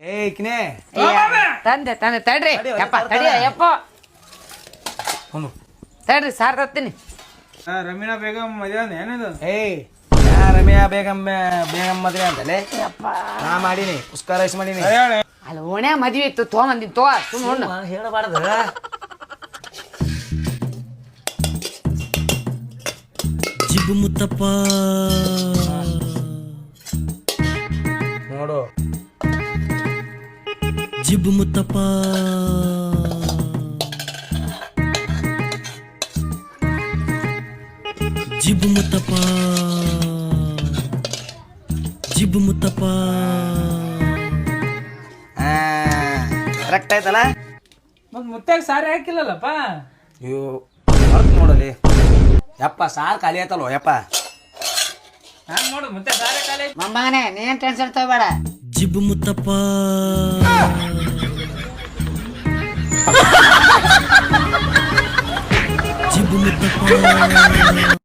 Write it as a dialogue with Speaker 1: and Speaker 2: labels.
Speaker 1: ಏಯ್ ಕಿನೇ
Speaker 2: ತಂದೆ ತಂದೆ ತಡ್ರಿ. ಯಪ್ಪ. ತಡಿ ಯಪ್ಪ. ತಡ್ರಿ ಸಾರ್ ತರ್ತೀನಿ.
Speaker 3: ರಮೀನಾ ಬೇಗಂ ಮದುವೆ ಏನಿದು?
Speaker 1: ಏಯ್ ರಮೀನಾ ರಮ್ಯಾ ಬೇಗಂ ಬೇಗಂ ಮದುವೆ ಅಂತಲೇ ನಾ ಮಾಡೀನಿ ಪುಷ್ಕ ರೈಸ್ ಮಾಡೀನಿ.
Speaker 2: ಅಲ್ಲಿ ಓಣೆ ಮದ್ವಿ ಇತ್ತು ತೋ ತೊಗೊಂಬಂದಿನಿ ತೋ ಸುಮ್ ಉಣ್ಣು
Speaker 1: ಹೇಳಬಾರ್ದು.
Speaker 4: ಜಿಬು ಮುತ್ತಪ್ಪ.
Speaker 1: ನೋಡು.
Speaker 4: ಜಿಬು ಮುತ್ತಪ್ಪ. ಜಿಬ್ ಮುತ್ತಪ್ಪ. ಜಿಬ್ ಮುತ್ತಪ್ಪ.
Speaker 1: ಕರೆಕ್ಟ್ ಆಯ್ತಲ್ಲ?
Speaker 3: ಮತ್ ಮುತ್ತಾಗ ಸಾರಿ ಹಾಕಿಲ್ಲಲ್ಲಪ್ಪ?
Speaker 1: ಅಯ್ಯೋ ಹೊರತು ನೋಡಲಿ. ಯಪ್ಪ ಸಾರ್ ಖಾಲಿ ಆಯ್ತಲ್ವ ಯಪ್ಪ.
Speaker 3: ನಾನ್ ನೋಡು ಮುತ್ತೆ ಸಾರಿ ಖಾಲಿ
Speaker 2: ಮೊಮ್ಮಗನೇ ನೀನ್ ಟೆನ್ಷನ್ ತಗೋಬೇಡ.
Speaker 4: ಜಿಬು ಮುತ್ತಪ್ಪ ಜಿಬು ಮುತ್ತಪ್ಪ